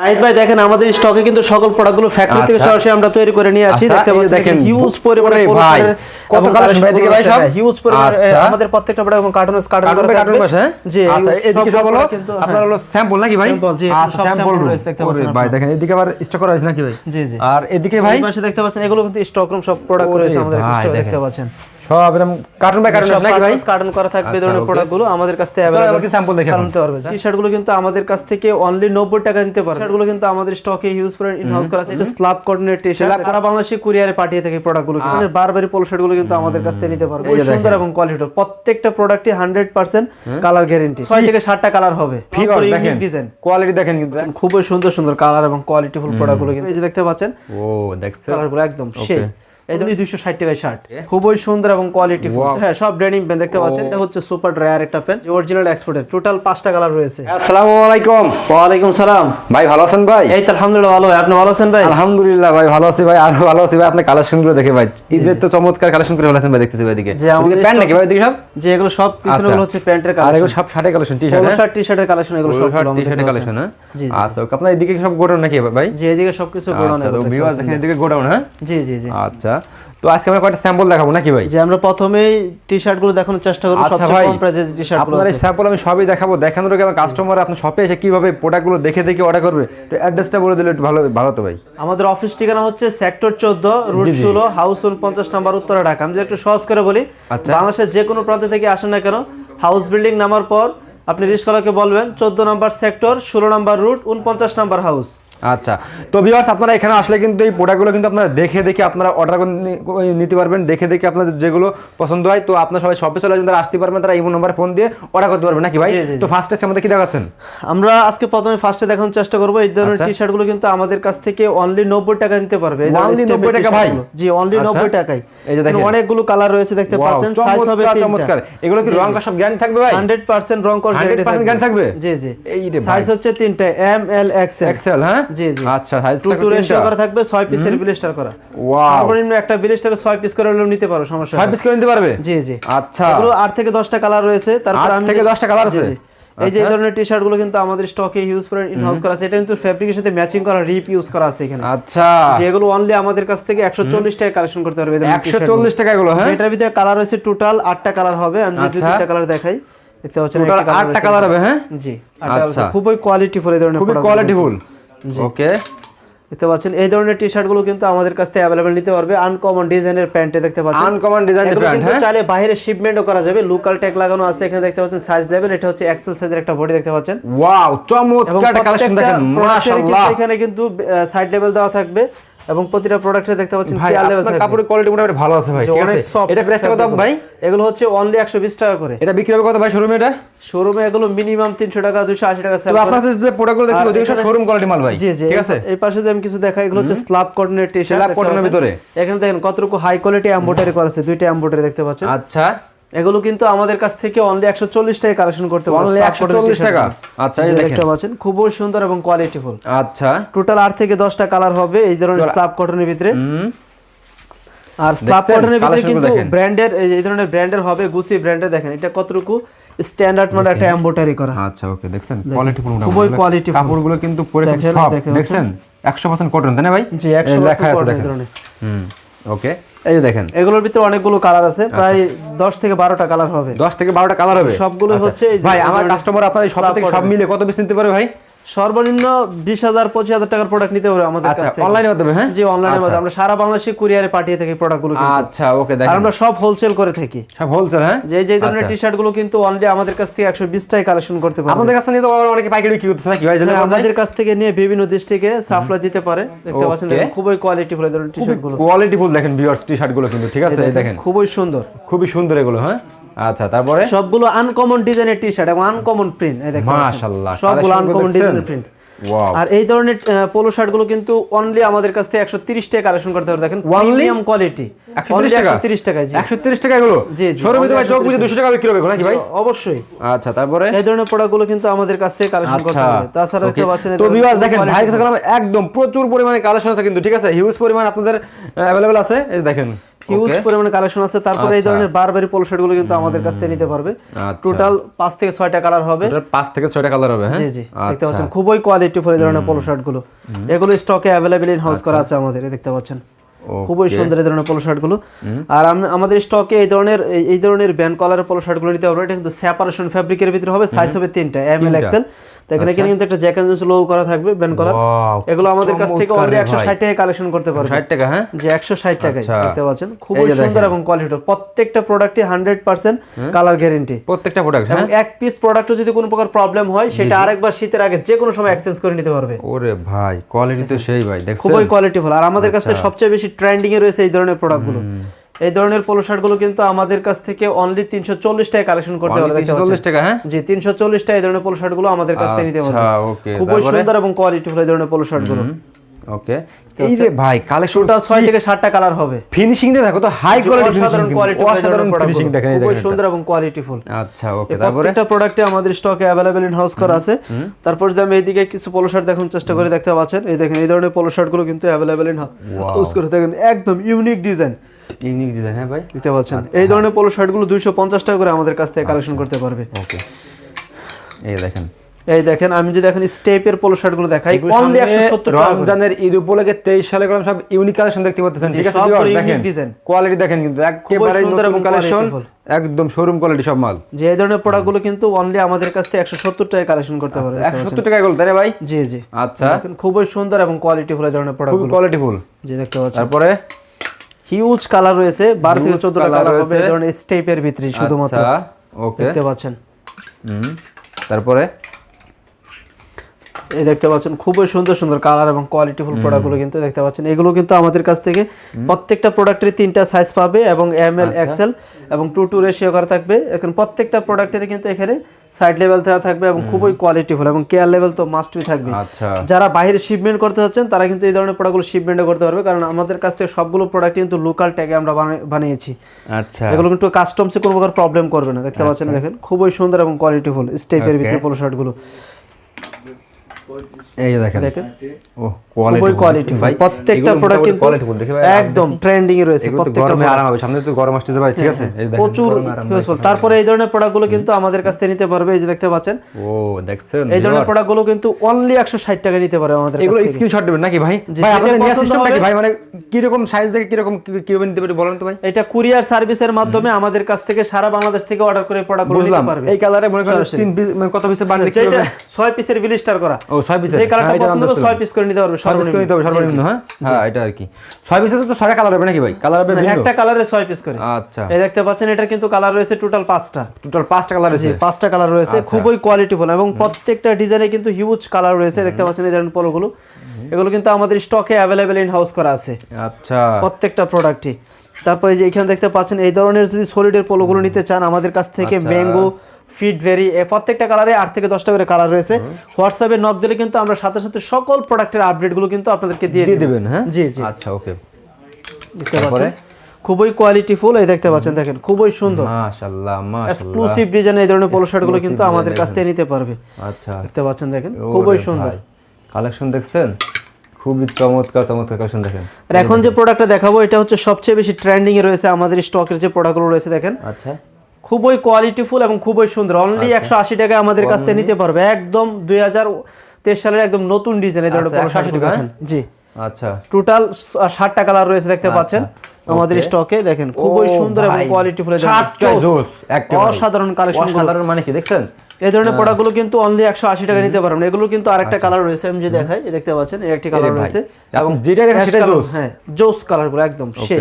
নাহিদ ভাই দেখেন আমাদের স্টকে কিন্তু সকল প্রোডাক্টগুলো ফ্যাক্টরি থেকে। সরাসরি আমরা তৈরি করে নিয়ে আসি। দেখতে পাচ্ছেন দেখেন, হিউজ পরিমাণে ভাই, কত এবং ভাই, এদিকে ভাই সব? হিউজ পরিমাণে আচ্ছা। আমাদের প্রত্যেকটা প্রোডাক্ট এবং কার্টুন কার্টুন কার্টুন করে কার্টুন থাকবে? জি আচ্ছা এদিকে সব হলো আপনার। হলো স্যাম্পল নাকি ভাই? Sample, জি, স্যাম্পল রয়েছে, দেখতে পাচ্ছেন ভাই দেখেন এদিকে আবার স্টক করা হয়েছে নাকি ভাই? জি জি। আর এদিকে ভাই? পাশে দেখতে পাচ্ছেন এগুলো কিন্তু স্টক রুম সব প্রোডাক্ট রয়েছে আমাদের দেখতে পাচ্ছেন। সব এরকম কার্টুন বাই কার্টুন নাকি ভাই? কার্টুন করা থাকবে আচ্ছা, ধরনের প্রোডাক্টগুলো আমাদের কাছ থেকে sample দেখে নিতে পারবে টি শার্টগুলো কিন্তু আমাদের কাছ থেকে অনলি 90 টাকা নিতে পারবে। শার্টগুলো কিন্তু আমাদের স্টকে ইন হাউস করা আছে। স্ল্যাব টি শার্ট সারা বাংলাদেশে কুরিয়ারে পাঠিয়ে থাকে প্রোডাক্টগুলো কিন্তু। বারবারি পোলো শার্টগুলো কিন্তু আমাদের কাছ থেকে নিতে পারবে। সুন্দর এবং কোয়ালিটি প্রত্যেকটা প্রোডাক্টই 100% কালার গ্যারান্টি 6 থেকে 7টা কালার হবে। ফিগার দেখেন। ডিজাইন কোয়ালিটি দেখেন কিন্তু খুবই সুন্দর সুন্দর কালার এবং কোয়ালিটিফুল প্রোডাক্টগুলো কিন্তু। এই যে দেখতে পাচ্ছেন? ও দেখছেন? কালারগুলো একদম সেই এই দুইশো ষাট টাকায় শার্ট খুবই সুন্দর এবং কোয়ালিটি হ্যাঁ সব পেন দেখতে পাচ্ছেন। এটা হচ্ছে সুপার ড্রায়ার একটা পেন অরিজিনাল এক্সপোর্টের টোটাল পাঁচটা কালার রয়েছে। আসসালামু আলাইকুম। ওয়ালাইকুম সালাম। ভাই ভালো আছেন ভাই? এই তো আলহামদুলিল্লাহ ভালো। আপনি ভালো আছেন ভাই? আলহামদুলিল্লাহ ভাই ভালো আছি ভাই। আর ভালো আছি ভাই আপনার কালেকশনগুলো দেখে ভাই। ঈদের তো চমৎকার কালেকশন করে ফেলেছেন ভাই দেখতেছি ভাই এদিকে। প্যান্ট নাকি ভাই সব? যে এগুলো সব আচ্ছা। হচ্ছে প্যান্টের আর এগুলো সব শার্টের কালেকশন টি শার্ট শার্ট টি শার্টের কালেকশন এগুলো সব টি শার্টের কালেকশন হ্যাঁ। আচ্ছা আপনার এদিকে সব গোডাউন নাকি ভাই? যে এদিকে সবকিছু গোডাউন আচ্ছা তো দেখেন এদিকে গোডাউন হ্যাঁ? জি জি জি। আচ্ছা। তো আজকে আমরা কয়টা স্যাম্পল দেখাবো নাকি ভাই? যে আমরা প্রথমেই টি শার্টগুলো দেখানোর চেষ্টা করব আচ্ছা সবচেয়ে কম প্রাইসের টি শার্টগুলো আপনার স্যাম্পল আমি সবই দেখাবো। দেখানোর আগে আমার কাস্টমার আপনার শপে এসে কীভাবে প্রোডাক্টগুলো দেখে দেখে অর্ডার করবে তো অ্যাড্রেসটা বলে দিলে একটু ভালো ভালো তো ভাই। আমাদের অফিস ঠিকানা হচ্ছে সেক্টর চোদ্দ রুট জি, জি। ষোলো হাউস উনপঞ্চাশ নাম্বার উত্তরা ঢাকা। আমি একটু সহজ করে বলি আচ্ছা। বাংলাদেশের যে কোনো প্রান্ত থেকে আসেন না কেন হাউস বিল্ডিং নামার পর আপনি রিস্কলাকে বলবেন চোদ্দ নাম্বার সেক্টর ষোলো নাম্বার রুট উনপঞ্চাশ নাম্বার হাউস আচ্ছা। তো ভিউয়ার্স আপনারা এখানে আসলে কিন্তু এই প্রোডাক্টগুলো কিন্তু আপনারা দেখে দেখে আপনারা অর্ডার নিতে পারবেন। দেখে দেখে আপনাদের যেগুলো পছন্দ হয় তো আপনারা সবাই শপে চলে আসবেন তারা আসতে পারবেন তারা ইমো নাম্বার ফোন দিয়ে অর্ডার করতে পারবেন নাকি ভাই। তো ফার্স্ট আমাদের কি দেখাচ্ছেন? আমরা আজকে প্রথমে ফার্স্টে দেখানোর চেষ্টা করব। এই ধরনের আচ্ছা। টি শার্টগুলো কিন্তু আমাদের কাছ থেকে অনলি নব্বই টাকা নিতে পারবে। এই এর 90 টাকা ভাই? জি অনলি আচ্ছা। নব্বই টাকায়। এই যে দেখেন। অনেকগুলো কালার রয়েছে দেখতে পাচ্ছেন। সাইজ হবে চমৎকার এগুলো কি রং সব জ্ঞান থাকবে ভাই? হান্ড্রেড পার্সেন্ট রং কস 100% থাকবে? জি জি। এই সাইজ হচ্ছে তিনটা এম এল এক্সেল এক্সেল হ্যাঁ? জি, জি। আচ্ছা সাইজ টু টু রেশিও করা থাকবে ছয় পিসের ব্লিস্টার করা ওয়াও সর্বনিম্ন একটা ব্লিস্টারে ছয় পিস করে হলেও নিতে পারো সমস্যা ছয় পিস করে নিতে পারবে জি জি আচ্ছা এগুলো আট থেকে দশটা কালার রয়েছে তারপর আট আমি থেকে 10টা colour আছে? এই যে এই আচ্ছা। ধরনের টি শার্টগুলো কিন্তু আমাদের স্টকে ইউজ করে ইন হাউস করা আছে এটা কিন্তু ফেব্রিকের সাথে ম্যাচিং করা রিপ ইউজ করা আছে এখানে আচ্ছা যেগুলো অনলি আমাদের কাছ থেকে একশো চল্লিশ টাকা কালেকশন করতে পারবে গুলো। টাকা হ্যাঁ ভিতরে কালার রয়েছে টোটাল আটটা কালার হবে আমি যদি। কালার দেখাই দেখতে পাচ্ছেন রয়েছে। হবে, হ্যাঁ? জি আচ্ছা। খুবই কোয়ালিটিফুল এই ধরনের খুবই কোয়ালিটিফুল। ওকে দেখতে পাচ্ছেন এই ধরনের টি শার্টগুলো কিন্তু আমাদের কাছ থেকে অ্যাভেলেবেল নিতে পারবে। আনকমন ডিজাইনের প্যান্টে দেখতে পাচ্ছেন। আনকমন ডিজাইনের প্যান্ট হ্যাঁ? চাইলে বাইরে শিপমেন্টও করা যাবে। লোকাল ট্যাগ লাগানো আছে এখানে দেখতে পাচ্ছেন সাইজ লেভেল এটা হচ্ছে এক্সেল সাইজের একটা বডি দেখতে পাচ্ছেন। ওয়াও চমৎকার একটা কালেকশন দেখেন মাশাআল্লাহ। এখানে কিন্তু সাইড লেভেল দেওয়া থাকবে। এবং প্রতিটা প্রোডাক্টে দেখতে পাচ্ছেন পেয়ার লেভেল আপনার কাপড়ের কোয়ালিটি মোটামুটি ভালো আছে ভাই ঠিক আছে? এটা প্রাইসটা কত ভাই? এগুলো হচ্ছে অনলি 120 টাকা করে। এটা বিক্রি হবে কত ভাই শোরুমে এটা? শোরুমে এগুলো মিনিমাম 300 টাকা 280 টাকা সেল তবে আপনার কাছে যে প্রোডাক্টগুলো দেখি ওদিকে সব শোরুম কোয়ালিটি মাল ভাই জি জি ঠিক আছে? এই পাশে যদি আমি কিছু দেখাই এগুলো হচ্ছে স্ল্যাব কটনের টি শার্ট Slab cotton এর ভিতরে। এখানে দেখেন কতটুকু হাই কোয়ালিটি এমব্রয়ডারি করা আছে দুইটা এমব্রয়ডারি দেখতে পাচ্ছেন। আচ্ছা। এগুলো কিন্তু আমাদের কাছ থেকে অনলি 140 টাকা কালেকশন করতে cotton 140 t-shirt টাকা? আচ্ছা, এই দেখতে পাচ্ছেন খুবই সুন্দর এবং কোয়ালিটিফুল আচ্ছা। টোটাল আট থেকে দশটা কালার হবে এই ধরনের চলো। স্ল্যাব কটনের ভিতরে। আর দেখছেন? কটনের ভিতরে কিন্তু ব্র্যান্ডের এই ধরনের ব্র্যান্ডের হবে গুসি ব্র্যান্ডের দেখেন এটা কতটুকু স্ট্যান্ডার্ড মানে একটা এমব্রয়ডারি করা। আচ্ছা ওকে দেখছেন? কোয়ালিটি ফুল খুবই full। কাপড়গুলো কিন্তু পরে দেখেন, দেখেন, দেখছেন? 100% কটন তাই না ভাই? জি 100 লেখা আছে কটন এই ধরনের। হুম। ওকে এই যে দেখেন। এগুলোর ভিতরে অনেকগুলো কালার আছে প্রায় 10 থেকে 12টা কালার হবে। 10 থেকে 12টা কালার হবে। সবগুলো আচ্ছা। হচ্ছে ভাই আমার কাস্টমার আপনার এই সব থেকে সব মিলে কত পিস নিতে পারে ভাই? সর্বনিম্ন 20000 25000 টাকার প্রোডাক্ট নিতে পারবে আমাদের আচ্ছা কাছ অনলাইনে মাধ্যমে হ্যাঁ? জি অনলাইনের আচ্ছা। মধ্যে আমরা সারা বাংলাদেশে কুরিয়ারে পাঠিয়ে থাকি প্রোডাক্টগুলো আচ্ছা ওকে দেখেন। আমরা সব হোলসেল করে থাকি। সব হোলসেল হ্যাঁ? যে যে ধরনের আচ্ছা। টি শার্টগুলো কিন্তু অনলি আমাদের কাছ থেকে 120 টাকায় কালেকশন করতে পারবে। আপনাদের কাছে নিয়ে তো অনেকে পাইকারি বিক্রি করতেছে নাকি? ভাই হ্যাঁ, আমাদের কাছ থেকে নিয়ে বিভিন্ন ডিস্ট্রিক্টে সাপ্লাই দিতে পারে। দেখতে পাচ্ছেন খুবই কোয়ালিটি ফুল ধরনের টি শার্টগুলো। কোয়ালিটি ফুল দেখেন ভিউয়ার্স টি শার্টগুলো কিন্তু ঠিক আছে? এই দেখেন। খুবই সুন্দর। খুবই সুন্দর এগুলো হ্যাঁ? আচ্ছা তারপরে? সবগুলো আনকমন ডিজাইনের টি শার্ট এবং আনকমন প্রিন্ট এই পাচ্ছেন। মাশাআল্লাহ সবগুলো গুলো আনকমন? ডিজাইনের প্রিন্ট ওয়াও আর এই ধরনের পোলো শার্টগুলো কিন্তু অনলি আমাদের কাছ থেকে 130 টাকা কালেকশন করতে পারবে দেখেন? প্রিমিয়াম কোয়ালিটি 130 টাকা? 130 জি। 130 টাকা এগুলো? জি, জি, শোরুমে তো ভাই চোখ বুঝে 200 টাকা বিক্রি হবে নাকি ভাই? অবশ্যই আচ্ছা তারপরে? এই ধরনের প্রোডাক্টগুলো কিন্তু আমাদের কাছ থেকে কালেকশন করতে আচ্ছা হবে। তাছাড়া দেখতে পাচ্ছেন তো ভিউয়ার্স দেখেন ভাই কাছে একদম প্রচুর পরিমাণে কালেকশন আছে কিন্তু ঠিক আছে? হিউজ পরিমাণ আপনাদের অ্যাভেলেবল আছে। এই দেখেন। হিউজ পরিমাণে কালেকশন আছে। তারপরে এই আচ্ছা। ধরনের বারবারি পোলো শার্টগুলো কিন্তু আমাদের কাছ থেকে নিতে পারবে। টোটাল থেকে কালার হবে। পাঁচ থেকে কালার হবে হ্যাঁ? জি জি। দেখতে আচ্ছা। পাচ্ছেন খুবই কোয়ালিটি ফুল এই ধরনের পোলো এগুলো স্টকে অ্যাভেলেবেল ইন হাউস করা আছে আমাদের দেখতে পাচ্ছেন। খুবই সুন্দর এই ধরনের পোলো শার্টগুলো। আর আমাদের স্টকে এই ধরনের এই- ধরনের ব্যান্ড কলারের পোলো শার্টগুলো নিতে পারবে এটা কিন্তু সেপারেশন ফ্যাব্রিকের ভিতরে হবে সাইজ হবে তিনটা এম এল এক্সেল তো এখানে কিন্তু একটা জ্যাক এন্ড লো করা থাকবে কলার এগুলো আমাদের কাছ থেকে। ষাট টাকায় কালেকশন করতে পারবে। ষাট টাকা হ্যাঁ? যে একশো ষাট টাকায় আচ্ছা। দেখতে পাচ্ছেন? যে সুন্দর এবং কোয়ালিটি প্রত্যেকটা প্রোডাক্টে হান্ড্রেড পার্সেন্ট কালার গ্যারেন্টি প্রত্যেকটা প্রোডাক্ট হ্যাঁ? এক পিস প্রোডাক্টে যদি কোনো প্রকার প্রবলেম হয় সেটা আরেকবার শীতের আগে যে কোনো সময় এক্সচেঞ্জ করে নিতে পারবে। ওরে ভাই কোয়ালিটি তো সেই ভাই দেখছেন? খুবই কোয়ালিটিফুল আর আমাদের কাছে আচ্ছা। সবচেয়ে বেশি ট্রেন্ডিং এ রয়েছে এই ধরনের প্রোডাক্টগুলো এই ধরনের পোলো শার্টগুলো কিন্তু আমাদের কাছ থেকে অনলি তিনশো চল্লিশ টাকা কালেকশন করতে পারবে 340 টাকা হ্যাঁ? জি টাকা এই ধরনের পোলো শার্টগুলো আমাদের কাছ থেকে নিতে পারবে আচ্ছা ওকে খুবই সুন্দর এবং কোয়ালিটিফুল এই ধরনের পোলো শার্ট ওকে এই যে ভাই কালেকশন টোটাল থেকে সাতটা কালার হবে। ফিনিশিংটা দেখো তো হাই কোয়ালিটি অসাধারণ কোয়ালিটি অসাধারণ ফিনিশিং দেখেন এই সুন্দর এবং কোয়ালিটিফুল আচ্ছা ওকে তারপরে? প্রত্যেকটা প্রোডাক্টে আমাদের স্টকে অ্যাভেলেবেল ইন হাউস করা আছে। তারপর যদি আমি এইদিকে কিছু পোলো শার্ট দেখার চেষ্টা করে দেখতে পাচ্ছেন? এই দেখেন এই ধরনের পোলো শার্টগুলো কিন্তু অ্যাভেলেবেল ইন হাউস করে দেখেন একদম ইউনিক ডিজাইন ইউনিক ডিজাইন হ্যাঁ ভাই? দেখতে পাচ্ছেন। এই ধরনের পোলো শার্টগুলো দুইশো পঞ্চাশ টাকা করে আমাদের কাছ থেকে কালেকশন করতে পারবে। ওকে। এই দেখেন। এই দেখেন আমি যদি এখন স্টেপের পোলো শার্টগুলো দেখাই অনলি সামনে একশো সত্তর টাকা রমজানের ঈদ উপলক্ষে তেইশ সালে করে সব ইউনিক কালেকশন দেখতে পাচ্ছেন ঠিক আছে দেখেন কোয়ালিটি দেখেন কিন্তু একেবারে সুন্দর নতুন এবং কালেকশন একদম শোরুম কোয়ালিটি সব মাল। যে এই ধরনের প্রোডাক্টগুলো কিন্তু অনলি আমাদের কাছ থেকে একশো সত্তর টাকা কালেকশন করতে পারবে এগুলো তাই ভাই? জি জি। আচ্ছা। খুবই সুন্দর এবং কোয়ালিটি ফুল এই ধরনের প্রোডাক্ট খুবই গুলো। কোয়ালিটিফুল জি দেখতে পাচ্ছেন। তারপরে? হিউজ কালার রয়েছে বারো থেকে Huge চোদ্দটা colour কালার হবে এই ধরনের স্টেপের ভিতরে শুধুমাত্র আচ্ছা ওকে দেখতে পাচ্ছেন। হুম তারপরে? এই দেখতে পাচ্ছেন খুবই সুন্দর সুন্দর কালার এবং কোয়ালিটিফুল প্রোডাক্টগুলো কিন্তু দেখতে পাচ্ছেন। এগুলো কিন্তু আমাদের কাছ থেকে প্রত্যেকটা প্রোডাক্টের তিনটা সাইজ পাবে এবং এম এল আচ্ছা। এক্সেল এবং টু টু রেশিও করা থাকবে। এখন প্রত্যেকটা প্রোডাক্টের কিন্তু এখানে সাইড লেভেল দেওয়া থাকবে এবং খুবই কোয়ালিটিফুল এবং কেয়ার লেভেল তো মাস্ট বি থাকবে। আচ্ছা। যারা বাইরে শিপমেন্ট করতে যাচ্ছেন তারা কিন্তু এই ধরনের প্রোডাক্টগুলো শিপমেন্টও করতে পারবে কারণ আমাদের কাছ থেকে সবগুলো প্রোডাক্ট কিন্তু লোকাল ট্যাগে আমরা বানিয়ে- বানিয়েছি। আচ্ছা। এগুলো কিন্তু কাস্টমসে কোনো প্রকার প্রবলেম করবে না। দেখতে পাচ্ছেন দেখেন খুবই সুন্দর এবং কোয়ালিটিফুল স্টেপের. ভিতরে পোলো শার্টগুলো এই দেখেন। দেখেন। ও খুবই কোয়ালিটি ভাই। প্রত্যেকটা প্রোডাক্ট কিন্তু একদম ট্রেন্ডিং এ রয়েছে প্রত্যেকটা গরমে আরাম হবে সামনে তো গরম আসতেছে ভাই ঠিক আছে? এই দেখেন প্রচুর ইউজফুল তারপরে এই ধরনের প্রোডাক্টগুলো কিন্তু আমাদের কাছ থেকে নিতে পারবে এই যে দেখতে পাচ্ছেন। ও দেখছেন এই ধরনের প্রোডাক্টগুলো কিন্তু অনলি একশো ষাট টাকা নিতে পারে আমাদের এগুলো স্ক্রিনশট দেবেন নাকি ভাই? ভাই আপনাদের নিয়ে পছন্দ সিস্টেম নাকি ভাই? মানে কি রকম সাইজ দেখে কি রকম কীভাবে নিতে পারি বলেন তো ভাই। এটা কুরিয়ার সার্ভিসের মাধ্যমে আমাদের কাছ থেকে সারা বাংলাদেশ থেকে অর্ডার করে প্রোডাক্টগুলো নিতে পারবে। এই কালারে মনে করেন তিন পিস মানে কত পিসের বান্ডেল যেটা ছয় পিসের বিলিস্টার করা। ও ছয় পিসের যে কালারটা হ্যাঁ, পছন্দ জানতে পিস করে নিতে পারবে ছয় নিতে হবে সর্বনিম্ন। হ্যাঁ? হ্যাঁ এটা আর কি? ছয় পিসে তো ছয়টা কালার হবে নাকি ভাই? কালার হবে একটা কালারে ছয় পিস করে। আচ্ছা। এই দেখতে পাচ্ছেন এটা কিন্তু কালার রয়েছে টোটাল পাঁচটা। টোটাল পাঁচটা কালার আছে জি কালার রয়েছে আচ্ছা। খুবই কোয়ালিটিফুল এবং প্রত্যেকটা ডিজাইনে কিন্তু হিউজ কালার রয়েছে দেখতে পাচ্ছেন এই ধরনের পোলোগুলো এগুলো কিন্তু আমাদের স্টকে অ্যাভেলেবেল ইন হাউস করা আছে। আচ্ছা। প্রত্যেকটা প্রোডাক্টই তারপরে যে এখানে দেখতে পাচ্ছেন এই ধরনের যদি সলিডের পোলোগুলো নিতে চান আমাদের কাছ থেকে আচ্ছা। ম্যাঙ্গো ফিট ভেরি প্রত্যেকটা কালারে আট থেকে দশটা করে কালার রয়েছে। হোয়াটসঅ্যাপে নক দিলে কিন্তু আমরা সাথে সাথে সকল প্রোডাক্টের আপডেটগুলো কিন্তু আপনাদেরকে দিয়ে দিয়ে দিবেন হ্যাঁ? জি জি। আচ্ছা ওকে দেখতে তারপরে? পাচ্ছেন? খুবই কোয়ালিটিফুল এই দেখতে পাচ্ছেন দেখেন খুবই সুন্দর। মাশাআল্লাহ মাশাআল্লাহ। এক্সক্লুসিভ ডিজাইন এই ধরনের পোলো শার্টগুলো কিন্তু আমাদের কাছ থেকে নিতে পারবে। আচ্ছা। দেখতে পাচ্ছেন দেখেন খুবই সুন্দর। কালেকশন দেখছেন? খুবই চমৎকার চমৎকার কালেকশন দেখেন। আর এখন যে প্রোডাক্টটা দেখাবো এটা হচ্ছে সবচেয়ে বেশি ট্রেন্ডিং এ রয়েছে আমাদের স্টকের যে প্রোডাক্টগুলো রয়েছে দেখেন। আচ্ছা। খুবই কোয়ালিটিফুল এবং খুবই সুন্দর। অনলি একশো আশি টাকায় আমাদের কাছ থেকে নিতে পারবে। একদম দুই হাজার তেইশ সালের একদম নতুন ডিজাইন এই ধরনের আচ্ছা, 180 টাকা? জি। আচ্ছা। টোটাল ষাটটা কালার রয়েছে দেখতে পাচ্ছেন। আমাদের স্টকে দেখেন খুবই সুন্দর এবং জোস, একেবারে। অসাধারণ কালেকশন অসাধারণ মানে কি দেখছেন? এই ধরনের প্রোডাক্টগুলো কিন্তু অনলি একশো আশি টাকা নিতে পারবেন। এগুলো কিন্তু আরেকটা কালার রয়েছে আমি যে দেখাই দেখতে পাচ্ছেন এই একটি কালার আচ্ছা। রয়েছে। এবং যেটা দেখেন colour, জোস। হ্যাঁ জোস কালারগুলো একদম সেই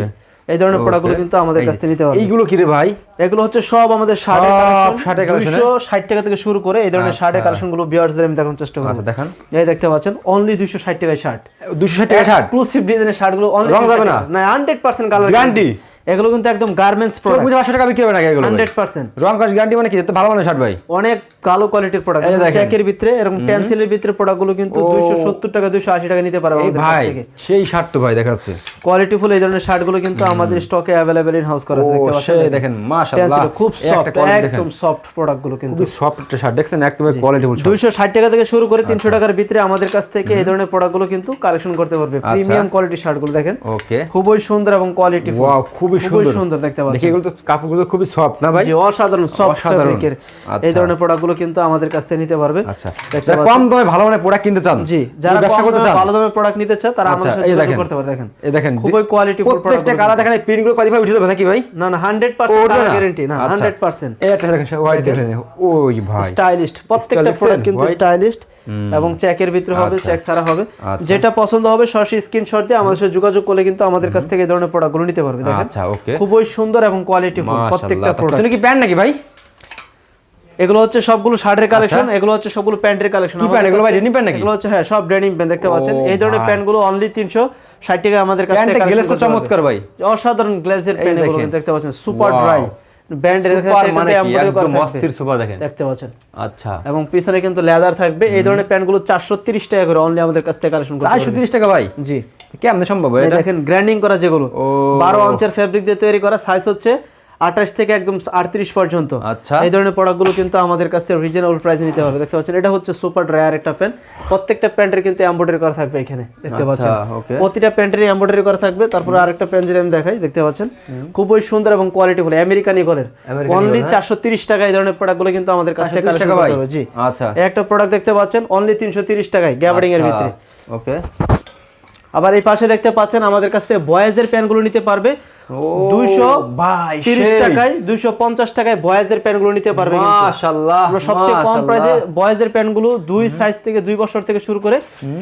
এই ধরনের প্রোডাক্টগুলো. কিন্তু আমাদের কাছ থেকে নিতে হবে। এইগুলো কি রে ভাই? এগুলো হচ্ছে সব আমাদের শার্টের কালেকশন শার্টের collection, দুইশো ষাট টাকা থেকে শুরু করে এই ধরনের শার্টের আচ্ছা। কালেকশনগুলো বিয়ার্সদের আমি দেখানোর চেষ্টা করব। দেখেন। এই দেখতে পাচ্ছেন অনলি দুইশো ষাট টাকায় শার্ট। দুশো ষাট টাকা শার্ট? এক্সক্লুসিভ ডিজাইনের শার্টগুলো অনলি রং যাবে না? না হান্ড্রেড পার্সেন্ট কালার Guarantee? এগুলো কিন্তু একদম গার্মেন্টস প্রোডাক্ট বুঝে পাঁচশো টাকা বিক্রি হবে নাকি এগুলো ভাই? হান্ড্রেড পার্সেন্ট রং কাজ গ্যারান্টি মানে কি? এত ভালো মানে শার্ট ভাই। অনেক কালো কোয়ালিটির প্রোডাক্ট চেকের ভিতরে এরকম পেন্সিলের ভিতরে প্রোডাক্টগুলো কিন্তু ও। দুইশো সত্তর টাকা দুইশো আশি টাকা নিতে পারবে আমাদের কাছ থেকে। সেই শার্ট তো ভাই দেখাচ্ছে। কোয়ালিটি ফুল এই ধরনের শার্টগুলো কিন্তু আমাদের স্টকে অ্যাভেলেবেল ইন হাউস করা আছে দেখতে পাচ্ছেন? দেখেন, মাশাআল্লাহ। খুব সফট একদম সফট প্রোডাক্টগুলো কিন্তু। খুবই সফট একটা শার্ট দেখছেন? একেবারে কোয়ালিটি ফুল দুইশো ষাট টাকা থেকে শুরু করে তিনশো আচ্ছা। টাকার ভিতরে আমাদের কাছ থেকে এই ধরনের প্রোডাক্টগুলো কিন্তু কালেকশন করতে পারবে। প্রিমিয়াম কোয়ালিটির শার্টগুলো দেখেন। ওকে খুবই সুন্দর এবং কোয়ালিটি ওয়াও খুবই সুন্দর। সুন্দর দেখতে পাচ্ছেন। এগুলো তো কাপড়গুলো খুবই সফট না ভাই? অসাধারণ সফট ফেব্রিকের আচ্ছা। এই ধরনের প্রোডাক্ট কিন্তু আমাদের কাছ থেকে নিতে পারবে। আচ্ছা। দেখতে যারা পাচ্ছেন। কম দামে ভালো মানে প্রোডাক্ট কিনতে চান জি যারা ব্যবসা করতে চান। ভালো দামে প্রোডাক্ট নিতে চায় তারা আমাদের আচ্ছা, সাথে যোগাযোগ করতে পারে দেখেন। এই দেখেন খুবই কোয়ালিটি প্রত্যেকটা কালার দেখেন এই প্রিন্টগুলো কত উঠে যাবে নাকি ভাই? না না হান্ড্রেড ও, পার্সেন্ট না? গ্যারেন্টি না আচ্ছা। হান্ড্রেড পার্সেন্ট এই একটা দেখেন হোয়াইট দেখেন। ওই ভাই। স্টাইলিস্ট প্রত্যেকটা প্রোডাক্ট কিন্তু স্টাইলিস্ট এবং চেকের ভিতরে হবে আচ্ছা। চেক ছাড়া হবে। আচ্ছা। যেটা পছন্দ হবে সরাসরি স্ক্রিনশট দিয়ে আমাদের সাথে যোগাযোগ করলে কিন্তু আমাদের কাছ থেকে এই ধরনের প্রোডাক্টগুলো নিতে পারবে দেখেন। আচ্ছা ওকে খুবই সুন্দর এবং কোয়ালিটি প্রত্যেকটা প্রোডাক্ট তুমি কি প্যান্ট নাকি ভাই? এগুলো হচ্ছে সবগুলো শার্টের কালেকশন এগুলো হচ্ছে সবগুলো প্যান্টের কালেকশন আচ্ছা। কি প্যান্ট? এগুলো ভাই ডেনিম প্যান্ট নাকি? এগুলো হচ্ছে হ্যাঁ সব ডেনিম প্যান্ট দেখতে পাচ্ছেন? এই ধরনের প্যান্ট প্যান্টগুলো অনলি 360 টাকা আমাদের কাছে collection তো চমৎকার ভাই। অসাধারণ গ্লেজের প্যান্ট এগুলো। দেখতে পাচ্ছেন। সুপার ড্রাই ব্যান্ডের সুপার মানে একদম অস্থির সুপার দেখেন। দেখতে পাচ্ছেন। আচ্ছা। এবং পিছনে কিন্তু লেদার থাকবে। এই ধরনের প্যান্টগুলো 430 টাকা করে অনলি আমাদের কাছ থেকে কালেকশন করতে টাকা ভাই? জি। কেমন সম্ভব এটা? দেখেন গ্র্যান্ডিং করা যেগুলো। ও। 12 ইঞ্চের ফেব্রিক দিয়ে তৈরি করা। সাইজ হচ্ছে 28 থেকে একদম 38 পর্যন্ত। আচ্ছা। এই ধরনের প্রোডাক্টগুলো কিন্তু আমাদের কাছ থেকে রিজনেবল প্রাইসে নিতে হবে। দেখতে পাচ্ছেন এটা হচ্ছে সুপার ড্রায়ার একটা পেন প্রত্যেকটা প্যান্টের কিন্তু এমব্রয়ডারি করা থাকবে এখানে দেখতে আচ্ছা, পাচ্ছেন। প্রতিটা প্যান্টেরই এমব্রয়ডারি করা থাকবে। তারপর আরেকটা প্যান্ট যদি আমি দেখাই দেখতে পাচ্ছেন। খুবই সুন্দর এবং কোয়ালিটি ফুল আমেরিকান ইগলের অনলি চারশো তিরিশ টাকা এই ধরনের প্রোডাক্টগুলো কিন্তু আমাদের কাছ থেকে কালেকশন করতে হবে জি। আচ্ছা। একটা প্রোডাক্ট দেখতে পাচ্ছেন অনলি 330 টাকায় গ্যাবার্ডিং এর ভিতরে। ওকে আবার এই পাশে দেখতে পাচ্ছেন আমাদের কাছ থেকে বয়েজদের প্যান্টগুলো নিতে পারবে। দুইশো ভাই তিরিশ টাকায় দুইশো পঞ্চাশ টাকায় বয়েজদের প্যান্টগুলো নিতে পারবে কিন্তু। আমরা সবচেয়ে কম প্রাইসে বয়েজদের প্যান্টগুলো দুই সাইজ থেকে দুই বছর থেকে শুরু করে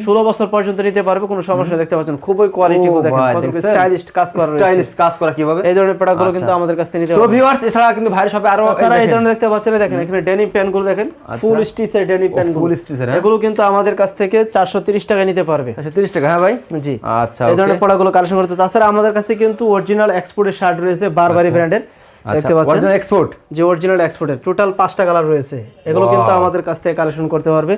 ষোলো বছর পর্যন্ত নিতে পারবে কোনো সমস্যা দেখতে পাচ্ছেন খুবই কোয়ালিটি দেখেন ভাই, কত দেখছেন? স্টাইলিশ কাজ করা স্টাইলিশ কাজ করা কীভাবে? এই ধরনের প্রোডাক্টগুলো। কিন্তু আমাদের কাছ থেকে নিতে পারবে। ভিউয়ার্স এছাড়া কিন্তু ভাইয়ের শপে আরও তাছাড়া এই ধরনের দেখতে পাচ্ছেন দেখেন এখানে ডেনিম প্যান্টগুলো দেখেন। ফুল স্টিচের ডেনিম প্যান্টগুলো full stitch? এগুলো কিন্তু আমাদের কাছ থেকে চারশো তিরিশ টাকায় নিতে পারবে। 30 টাকা হ্যাঁ ভাই? জি। আচ্ছা এই ধরনের। প্রোডাক্টগুলো কালেকশন করতে তাছাড়া আমাদের কাছে কিন্তু অরিজিনাল এক্সপোর্টের শার্ট রয়েছে বারবারি ব্র্যান্ডের আচ্ছা দেখতে পাচ্ছেন? এক্সপোর্ট যে অরিজিনাল এক্সপোর্টের টোটাল পাঁচটা কালার রয়েছে। এগুলো কিন্তু আমাদের কাছ থেকে কালেকশন করতে পারবে।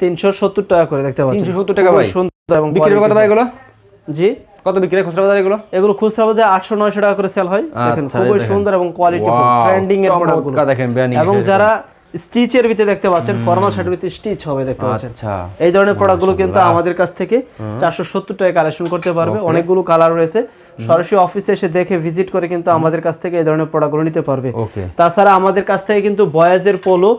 তিনশো সত্তর টাকা করে দেখতে পাচ্ছেন। 370 টাকা ভাই। সুন্দর এবং বিক্রি কত ভাই এগুলো? জি। কত বিক্রি হয় খুচরা বাজারে এগুলো? এগুলো খুচরা বাজারে আটশো নয়শো টাকা করে সেল হয়। দেখেন আচ্ছা, খুবই সুন্দর এবং কোয়ালিটি ট্রেন্ডিং এর প্রোডাক্টগুলো দেখেন, এবং যারা স্টিচের ভিতরে দেখতে পাচ্ছেন ফর্মাল শার্টের ভিতরে স্টিচ হবে দেখতে পাচ্ছেন। আচ্ছা। এই ধরনের প্রোডাক্টগুলো কিন্তু আমাদের কাছ থেকে চারশো সত্তর টাকা কালেকশন করতে পারবে। অনেকগুলো কালার রয়েছে। সরাসরি অফিসে এসে দেখে ভিজিট করে কিন্তু আমাদের কাছ থেকে এই ধরনের প্রোডাক্টগুলো নিতে পারবে। তাছাড়া আমাদের কাছ থেকে কিন্তু বয়েজের পোলো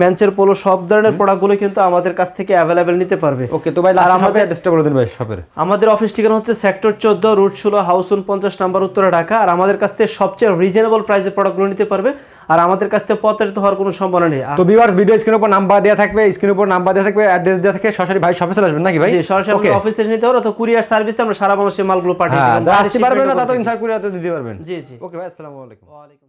মেন্সের পোলো সব ধরনের প্রোডাক্টগুলো কিন্তু আমাদের কাছ থেকে অ্যাভেলেবেল নিতে পারবে। ওকে তো ভাই আর আমাদের অ্যাড্রেসটা বলে দিন ভাই শপের আমাদের অফিস ঠিকানা হচ্ছে সেক্টর চোদ্দ রুট ষোলো হাউস উনপঞ্চাশ নাম্বার উত্তরা ঢাকা। আর আমাদের কাছ থেকে সবচেয়ে রিজনেবল প্রাইসে প্রোডাক্টগুলো নিতে পারবে। আর আমাদের কাছ থেকে প্রতারিত হওয়ার কোনো সম্ভাবনা নেই। তো ভিউয়ার্স ভিডিও স্ক্রিনের উপর নাম্বার দেওয়া থাকবে স্ক্রিনের উপর নাম্বার দেওয়া থাকবে অ্যাড্রেস দেওয়া থাকে সরাসরি ভাই শপে চলে আসবেন নাকি ভাই? জি সরাসরি অফিসে নিতে হবে অথবা কুরিয়ার সার্ভিসে আমরা সারা বাংলাদেশে মালগুলো পাঠিয়ে দেব। দেবো আসতে পারবেন না তা তো ইনশাআল্লাহ কুরিয়াতে দিতে পারবেন। জি জি। ওকে ভাই আসসালামু আলাইকুম। ওয়ালাইকুম